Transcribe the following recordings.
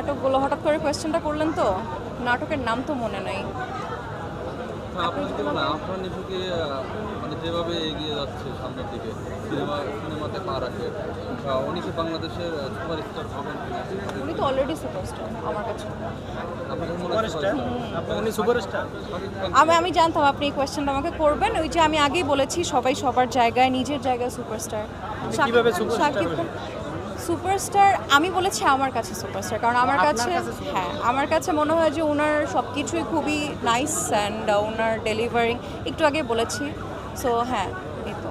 নাটকগুলো হঠাৎ করে কোয়েশ্চেনটা করলেন তো? নাটকের নাম তো মনে নাই। হ্যাঁ, যদি বলেন নিশুকে মানে যেভাবে এগিয়ে যাচ্ছে সামনের দিকে সিনেমা সিনেমাতে পা রাখে উনি কি বাংলাদেশের সুপারস্টার হবেন উনি তো অলরেডি সুপারস্টার আমার কাছে। সুপারস্টার আপনি সুপারস্টার আমি আমি জানতাম আপনি এই কোয়েশ্চেনটা আমাকে করবেন। ওই যে আমি আগেই বলেছি সবাই সবার জায়গায় নিজের জায়গায় সুপারস্টার কীভাবে superstar সুপারস্টার আমি বলেছি আমার কাছে সুপারস্টার কারণ আমার কাছে হ্যাঁ আমার কাছে মনে হয় যে ওনার সব কিছুই খুবই নাইস অ্যান্ড ওনার ডেলিভারিং একটু আগে বলেছি সো হ্যাঁ এই তো।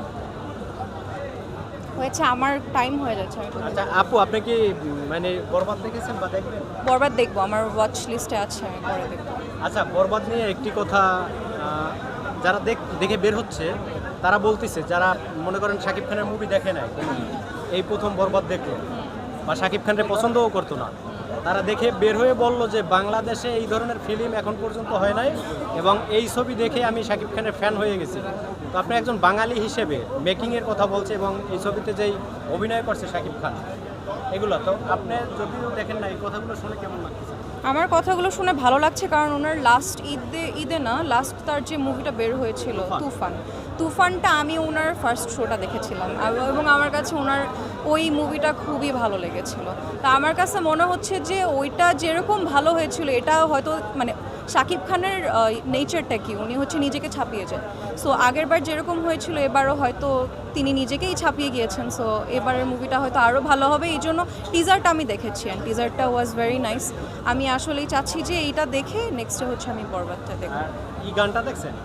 হয়েছে আমার টাইম হয়ে যাচ্ছে আচ্ছা আপু আপনি কি মানে বরবাদ দেখেছেন বা দেখবেন? বরবাদ দেখব আমার ওয়াচ লিস্টে আছে আমি পরে দেখব। আচ্ছা বরবাদ নিয়ে একটি কথা যারা দেখ দেখে বের হচ্ছে তারা বলতেছে যারা মনে করেন শাকিব খানের মুভি দেখে নাই এই প্রথম বরবাদ দেখল। বা শাকিব খানকে পছন্দও করতো না। তারা দেখে বের হয়ে বলল যে, বাংলাদেশে এই ধরনের ফিল্ম এখন পর্যন্ত হয় নাই এবং এই ছবি দেখে আমি শাকিব খানের ফ্যান হয়ে গেছি। তো আপনি একজন বাঙালি হিসেবে মেকিংয়ের কথা বলছে এবং এই ছবিতে যেই অভিনয় করছে শাকিব খান, এগুলো। তো আপনি যদিও দেখেন না এই কথাগুলো শুনে কেমন লাগছে? আমার কথাগুলো শুনে ভালো লাগছে কারণ ওনার লাস্ট ঈদে ঈদে না লাস্ট তার যে মুভিটা বের হয়েছিল তুফান। তুফানটা আমি ওনার ফার্স্ট শোটা দেখেছিলাম। এবং আমার কাছে ওনার ওই মুভিটা খুবই ভালো লেগেছিল। তা আমার কাছে মনে হচ্ছে যে ওইটা যেরকম ভালো হয়েছিল এটা হয়তো মানে শাকিব খানের নেচারটা কি? উনি হচ্ছে নিজেকে ছাপিয়ে যায়। সো আগেরবার যেরকম হয়েছিল এবারও হয়তো তিনি নিজেকেই ছাপিয়ে গিয়েছেন। সো এবারের মুভিটা হয়তো আরও ভালো হবে। এই জন্য টিজারটা আমি দেখেছি। অ্যান্ড টিজারটা ওয়াজ ভেরি নাইস আমি আসলেই চাচ্ছি যে এইটা দেখে নেক্সটে হচ্ছে আমি বরবাদটা দেখব। এই গানটা দেখছেন?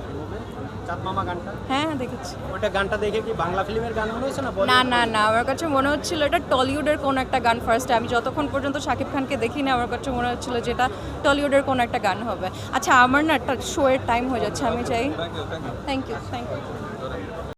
গানটা? হ্যাঁ হ্যাঁ দেখেছি। ওইটা গানটা দেখে কি বাংলা ফিল্মের গান মনে হয়েছে না না না না আমার কাছে মনে হচ্ছিল এটা টলিউডের কোন একটা গান ফার্স্ট আমি যতক্ষণ পর্যন্ত শাকিব খানকে দেখিনি আমার কাছে মনে হচ্ছিল যে এটা টলিউডের কোন একটা গান হবে। আচ্ছা আমার না একটা শো এর টাইম হয়ে যাচ্ছে আমি চাই। Thank you thank you